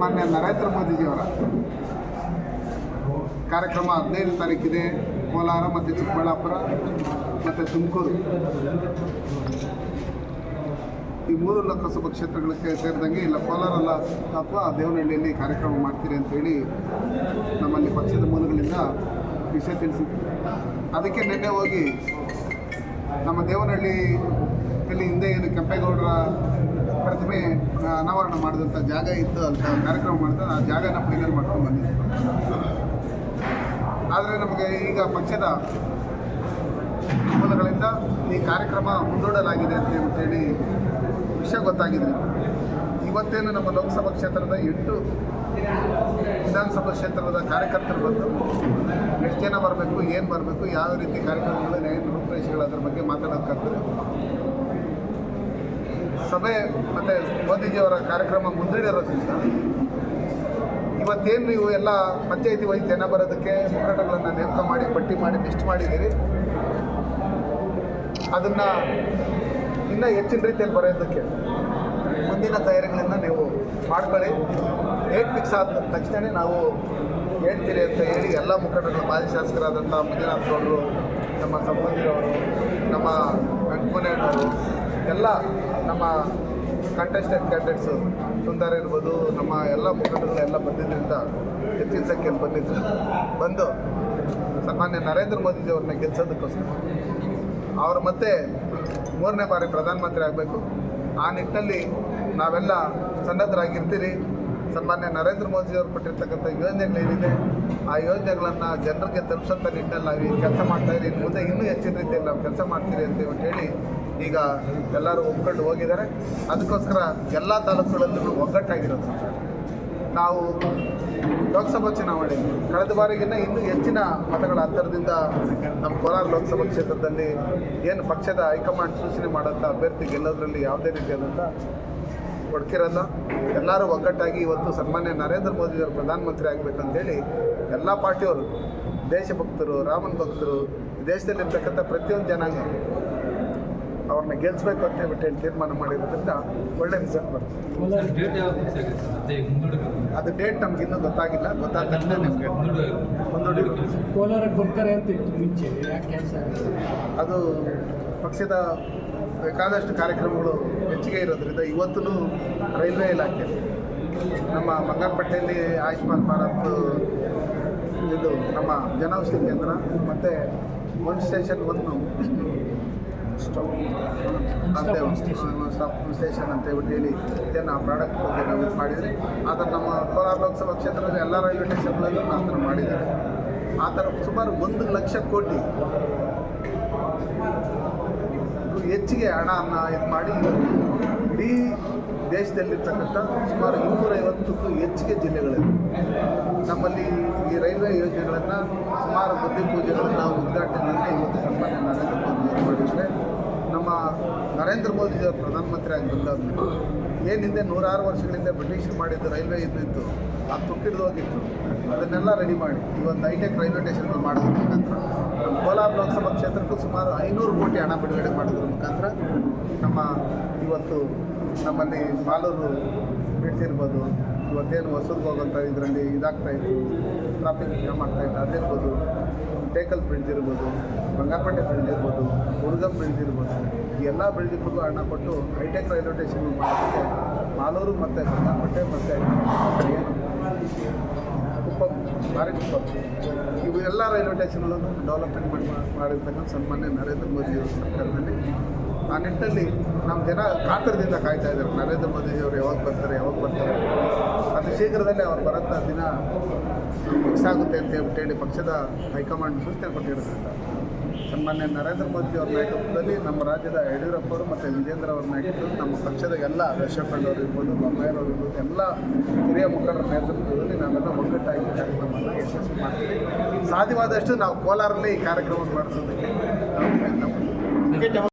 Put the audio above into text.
ಸನ್ಮಾನ್ಯ ನರೇಂದ್ರ ಮೋದಿಜಿಯವರ ಕಾರ್ಯಕ್ರಮ ಹದಿನೈದು ತಾರೀಕಿದೆ. ಕೋಲಾರ ಮತ್ತು ಚಿಕ್ಕಬಳ್ಳಾಪುರ ಮತ್ತು ತುಮಕೂರು. ಈ ಮೂರು ಲೋಕಸಭಾ ಕ್ಷೇತ್ರಗಳಿಗೆ ಸೇರಿದಂಗೆ ಇಲ್ಲ ಕೋಲಾರಲ್ಲ ಅಥವಾ ದೇವನಹಳ್ಳಿಯಲ್ಲಿ ಕಾರ್ಯಕ್ರಮ ಮಾಡ್ತೀರಿ ಅಂತೇಳಿ ನಮ್ಮಲ್ಲಿ ಪಕ್ಷದ ಮೂಲಗಳಿಂದ ವಿಷಯ ತಿಳಿಸಿದ್ರು ಅದಕ್ಕೆ ನಿನ್ನೆ ಹೋಗಿ ನಮ್ಮ ದೇವನಹಳ್ಳಿಯಲ್ಲಿ ಹಿಂದೆ ಏನು ಕೆಂಪೇಗೌಡರ ಪ್ರತಿಮೆ ಅನಾವರಣ ಮಾಡಿದಂಥ ಜಾಗ ಇತ್ತು ಅಂತ ಕಾರ್ಯಕ್ರಮ ಮಾಡಿದ ಆ ಜಾಗನ ಫೈನಲ್ ಮಾಡ್ಕೊಂಡು ಬಂದಿದ್ದೆ ಆದರೆ ನಮಗೆ ಈಗ ಪಕ್ಷದ ಮೂಲಗಳಿಂದ ಈ ಕಾರ್ಯಕ್ರಮ ಮುಂದೂಡಲಾಗಿದೆ ಅಂತ ಅಂತೇಳಿ ವಿಷಯ ಗೊತ್ತಾಗಿದೆ ಇವತ್ತೇನು ನಮ್ಮ ಲೋಕಸಭಾ ಕ್ಷೇತ್ರದ ಎಂಟು ವಿಧಾನಸಭಾ ಕ್ಷೇತ್ರದ ಕಾರ್ಯಕರ್ತರು ಬಂದು ಎಷ್ಟು ಜನ ಬರಬೇಕು, ಏನು ಬರಬೇಕು, ಯಾವ ರೀತಿ ಕಾರ್ಯಕ್ರಮಗಳು, ಏನು ರೂಪರೇಷೆಗಳು ಅದರ ಬಗ್ಗೆ ಮಾತಾಡೋಕ್ಕಾಗ್ತದೆ ಸಭೆ ಮತ್ತು ಮೋದಿಜಿಯವರ ಕಾರ್ಯಕ್ರಮ ಮುಂದೂಡಿರೋದ್ರಿಂದ ಇವತ್ತೇನು ನೀವು ಎಲ್ಲ ಪಂಚಾಯಿತಿ ವೈಸ್ ಜನ ಬರೋದಕ್ಕೆ ಮುಖಂಡಗಳನ್ನ ನೇಮಕ ಮಾಡಿ, ಪಟ್ಟಿ ಮಾಡಿ, ಲಿಸ್ಟ್ ಮಾಡಿದ್ದೀರಿ? ಅದನ್ನು ಇನ್ನೂ ಹೆಚ್ಚಿನ ರೀತಿಯಲ್ಲಿ ಬರೆಯೋದಕ್ಕೆ ಮುಂದಿನ ತಯಾರಿಗಳನ್ನು ನೀವು ಮಾಡ್ಕೊಳ್ಳಿ. ಡೇಟ್ ಫಿಕ್ಸ್ ಆದ ತಕ್ಷಣ ನಾವು ಹೇಳ್ತೀರಿ ಅಂತ ಹೇಳಿ ಎಲ್ಲ ಮುಖಂಡರು ಮಾಜಿ ಶಾಸಕರಾದಂಥ ಮಂಜುನಾಥ್ ಗೌಡರು, ನಮ್ಮ ಸಂಬಂಧಿರವರು ನಮ್ಮ ವೆಂಕಟೇಶ್ವರು ಎಲ್ಲ ನಮ್ಮ ಕಂಟೆಸ್ಟೆಂಟ್ ಕ್ಯಾಂಡಿಡೇಟ್ಸು ಸುಂದರ ಇರ್ಬೋದು, ನಮ್ಮ ಎಲ್ಲ ಮುಖಂಡಗಳೆಲ್ಲ ಎಲ್ಲ ಬಂದಿದ್ದರಿಂದ ಹೆಚ್ಚಿನ ಸಂಖ್ಯೆಯಲ್ಲಿ ಬಂದಿದ್ದರು ಬಂದು ಸನ್ಮಾನ್ಯ ನರೇಂದ್ರ ಮೋದಿಜಿಯವ್ರನ್ನ ಗೆಲ್ಲಿಸೋದಕ್ಕೋಸ್ಕರ ಅವರು ಮತ್ತೆ ಮೂರನೇ ಬಾರಿ ಪ್ರಧಾನಮಂತ್ರಿ ಆಗಬೇಕು. ಆ ನಿಟ್ಟಿನಲ್ಲಿ ನಾವೆಲ್ಲ ಸನ್ನದ್ಧರಾಗಿರ್ತೀರಿ. ಸನ್ಮಾನ್ಯ ನರೇಂದ್ರ ಮೋದಿ ಮೋದಿಯವರು ಕೊಟ್ಟಿರ್ತಕ್ಕಂಥ ಯೋಜನೆಗಳೇನಿದೆ ಆ ಯೋಜನೆಗಳನ್ನು ಜನರಿಗೆ ತಲುಪಿಸೋಂಥ ನಿಟ್ಟಿನಲ್ಲಿ ನಾವು ಈ ಕೆಲಸ ಮಾಡ್ತಾ ಇದ್ದೀವಿ. ಇನ್ನು ಮುಂದೆ ಇನ್ನೂ ಹೆಚ್ಚಿನ ರೀತಿಯಲ್ಲಿ ನಾವು ಕೆಲಸ ಮಾಡ್ತೀರಿ ಅಂತ ಹೇಳಿ ಈಗ ಎಲ್ಲರೂ ಒಪ್ಕೊಂಡು ಹೋಗಿದ್ದಾರೆ. ಅದಕ್ಕೋಸ್ಕರ ಎಲ್ಲ ತಾಲೂಕುಗಳಲ್ಲೂ ಒಗ್ಗಟ್ಟಾಗಿರೋದು ನಾವು ಲೋಕಸಭಾ ಚುನಾವಣೆ, ಕಳೆದ ಬಾರಿಗಿನ್ನ ಇನ್ನೂ ಹೆಚ್ಚಿನ ಮತಗಳ ಅಂತರದಿಂದ ನಮ್ಮ ಕೋಲಾರ ಲೋಕಸಭಾ ಕ್ಷೇತ್ರದಲ್ಲಿ ಏನು ಪಕ್ಷದ ಹೈಕಮಾಂಡ್ ಸೂಚನೆ ಮಾಡೋಂಥ ಅಭ್ಯರ್ಥಿ ಗೆಲ್ಲೋದ್ರಲ್ಲಿ ಯಾವುದೇ ರೀತಿಯಾದಂಥ ಒಡಕಿರಲ್ಲ ಎಲ್ಲರೂ ಒಗ್ಗಟ್ಟಾಗಿ ಇವತ್ತು ಸನ್ಮಾನ್ಯ ನರೇಂದ್ರ ಮೋದಿಯವರು ಪ್ರಧಾನಮಂತ್ರಿ ಆಗಬೇಕಂತೇಳಿ ಎಲ್ಲ ಪಾರ್ಟಿಯವರು ದೇಶಭಕ್ತರು ರಾಮನ್ ಭಕ್ತರು ದೇಶದಲ್ಲಿರ್ತಕ್ಕಂಥ ಪ್ರತಿಯೊಂದು ಜನಾಂಗ ಅವ್ರನ್ನ ಗೆಲ್ಲಿಸ್ಬೇಕು ಅಂತ ಹೇಳ್ಬಿಟ್ಟು ಹೇಳಿ ತೀರ್ಮಾನ ಮಾಡಿರೋದ್ರಿಂದ ಒಳ್ಳೆ ರಿಸಲ್ಟ್ ಮುಂದೂಡಿಕೆ ಅದು ಡೇಟ್ ನಮ್ಗೆ ಇನ್ನೂ ಗೊತ್ತಾಗಿಲ್ಲ ಗೊತ್ತಾದ ತಕ್ಷಣ ನಿಮಗೆ ಮುಂದೂಡಿ ಕೋಲಾರಕ್ಕೆ ಬರ್ತಾರೆ ಅಂತ ಇತ್ತು ಮುಂಚೆ ಯಾಕೆ ಕ್ಯಾನ್ಸಲ್ ಅದು ಪಕ್ಷದ ಬೇಕಾದಷ್ಟು ಕಾರ್ಯಕ್ರಮಗಳು ಹೆಚ್ಚಿಗೆ ಇರೋದ್ರಿಂದ ಇವತ್ತೂ ರೈಲ್ವೆ ಇಲಾಖೆ, ನಮ್ಮ ಬಂಗಾರಪಟ್ಟೆಯಲ್ಲಿ ಆಯುಷ್ಮಾನ್ ಭಾರತ್ ಇದು ನಮ್ಮ ಜನೌಷಧಿ ಕೇಂದ್ರ, ಮತ್ತು ಒಂದು ಸ್ಟೇಷನ್ ಒಂದು ಅಂತ ಸ್ಟೇಷನ್ ಅಂತ ಹೇಳ್ಬಿಟ್ಟು ಹೇಳಿ ಇದನ್ನು ಆ ಪ್ರಾಡಕ್ಟ್ ಬಗ್ಗೆ ನಾವು ಇದು ಮಾಡಿದರೆ ಆದರೆ ನಮ್ಮ ಕೋಲಾರ ಲೋಕಸಭಾ ಕ್ಷೇತ್ರದಲ್ಲಿ ಎಲ್ಲ ರೈಲ್ವೆ ಸ್ಟೇಷನ್ಗಳಲ್ಲೂ ನಾವು ಮಾಡಿದ್ದಾರೆ. ಆ ಥರ ಸುಮಾರು ಒಂದು ಲಕ್ಷ ಕೋಟಿ ಹೆಚ್ಚಿಗೆ ಹಣವನ್ನು ಇದು ಮಾಡಿ ಇಡೀ ದೇಶದಲ್ಲಿರ್ತಕ್ಕಂಥ ಸುಮಾರು ಇನ್ನೂರೈವತ್ತಕ್ಕೂ ಹೆಚ್ಚಿಗೆ ಜಿಲ್ಲೆಗಳಿವೆ. ನಮ್ಮಲ್ಲಿ ಈ ರೈಲ್ವೆ ಯೋಜನೆಗಳನ್ನು ಸುಮಾರು ಪೂಜೆಗಳನ್ನು ಉದ್ಘಾಟನೆಯನ್ನು ಇವತ್ತು ಸನ್ಮಾನ್ಯ ನರೇಂದ್ರ ಮೋದಿ ಮಾಡಿದರೆ ನಮ್ಮ ನರೇಂದ್ರ ಮೋದಿಜಿಯವರು ಪ್ರಧಾನಮಂತ್ರಿ ಆಗಿ ಬಂದಾದ್ಮೇಲೆ ಏನು ಹಿಂದೆ ನೂರಾರು ವರ್ಷಗಳಿಂದ ಬ್ರಿಟಿಷರು ಮಾಡಿದ್ದು ರೈಲ್ವೆ ಇದ್ದಿತ್ತು ಅದು ತುಕ್ಕಿಡ್ದು ಹೋಗಿತ್ತು. ಅದನ್ನೆಲ್ಲ ರೆಡಿ ಮಾಡಿ. ಇವತ್ತು ಹೈಟೆಕ್ ರೈಲ್ವೆ ಸ್ಟೇಷನ್ಗಳು ಮಾಡೋದ್ರ ಮುಖಾಂತರ. ಕೋಲಾರ ಲೋಕಸಭಾ ಕ್ಷೇತ್ರಕ್ಕೂ ಸುಮಾರು ಐನೂರು ಕೋಟಿ ಹಣ ಬಿಡುಗಡೆ ಮಾಡೋದ್ರ ಮುಖಾಂತರ. ನಮ್ಮ ಇವತ್ತು ನಮ್ಮಲ್ಲಿ ಮಾಲೂರು ಬ್ರಿಡ್ಜ್ ಇರ್ಬೋದು ಇವತ್ತೇನು ಹೊಸದು ಹೋಗೋಂಥ ಇದರಲ್ಲಿ ಇದಾಗ್ತಾ ಇತ್ತು. ಟ್ರಾಫಿಕ್ ಜಾಮ್ ಆಗ್ತಾ ಇತ್ತು. ಅದಿರ್ಬೋದು ಟೇಕಲ್ ಬ್ರಿಡ್ಜ್ ಇರ್ಬೋದು ಬಂಗಾಪಟ್ಟೆ ಬ್ರಿಡ್ಜ್ ಇರ್ಬೋದು ಹುಡುಗಂ ಬ್ರಿಡ್ಜ್ ಇರ್ಬೋದು ಎಲ್ಲ ಬ್ರಿಡ್ಜ್ಗಳಿಗೂ ಹಣ ಕೊಟ್ಟು ಹೈಟೆಕ್ ರೈಲ್ವೆ ಸ್ಟೇಷನ್ ಮಾಡೋದಕ್ಕೆ ಮಾಲೂರು ಮತ್ತು ಬಂಗಾರಪೇಟೆ ಮತ್ತು ಏನು ಕುಪ್ಪಂ ಮಾರಿಕುಪ್ಪಂ ಇವು ಎಲ್ಲ ರೈಲ್ವೆ ಸ್ಟೇಷನ್ಗಳನ್ನು ಡೆವಲಪ್ಮೆಂಟ್ ಮಾಡಿ ಮಾಡಿರ್ತಕ್ಕಂಥ ಸನ್ಮಾನ್ಯ ನರೇಂದ್ರ ಮೋದಿ ಅವರ ಸರ್ಕಾರದಲ್ಲಿ ಆ ನಿಟ್ಟಿನಲ್ಲಿ ನಮ್ಮ ಜನ ಕಾತರದಿಂದ ಕಾಯ್ತಾ ಇದ್ದಾರೆ. ನರೇಂದ್ರ ಮೋದಿಜಿಯವರು ಯಾವಾಗ ಬರ್ತಾರೆ ಯಾವಾಗ ಬರ್ತಾರೆ? ಅತಿ ಶೀಘ್ರದಲ್ಲೇ ಅವ್ರು ಬರೋಂಥ ದಿನ ಫಿಕ್ಸ್ ಆಗುತ್ತೆ ಅಂತ ಹೇಳಿ ಪಕ್ಷದ ಹೈಕಮಾಂಡ್ ಸೂಚನೆ ಕೊಟ್ಟಿರೋದ್ರಿಂದ ಸನ್ಮಾನ್ಯ ನರೇಂದ್ರ ಮೋದಿ ಅವ್ರ ನಾಯಕತ್ವದಲ್ಲಿ ನಮ್ಮ ರಾಜ್ಯದ ಯಡಿಯೂರಪ್ಪರು ಮತ್ತು ವಿಜೇಂದ್ರ ಅವ್ರ ನಾಯಕತ್ವದಲ್ಲಿ ನಮ್ಮ ಪಕ್ಷದ ಎಲ್ಲ ಅವರು ಇರ್ಬೋದು ಬೊಮ್ಮಾಯಿರವರು ಇರ್ಬೋದು, ಎಲ್ಲ ಹಿರಿಯ ಮುಖಂಡರ ನೇತೃತ್ವದಲ್ಲಿ ನಾವೆಲ್ಲ ಒಗ್ಗಟ್ಟಾಗಿ ಕಾರ್ಯಕ್ರಮವನ್ನು ಯಶಸ್ವಿ ಮಾಡ್ತೀವಿ. ಸಾಧ್ಯವಾದಷ್ಟು ನಾವು ಕೋಲಾರಲ್ಲಿ ಈ ಕಾರ್ಯಕ್ರಮವನ್ನು ಮಾಡಿಸೋದಕ್ಕೆ ನಾವು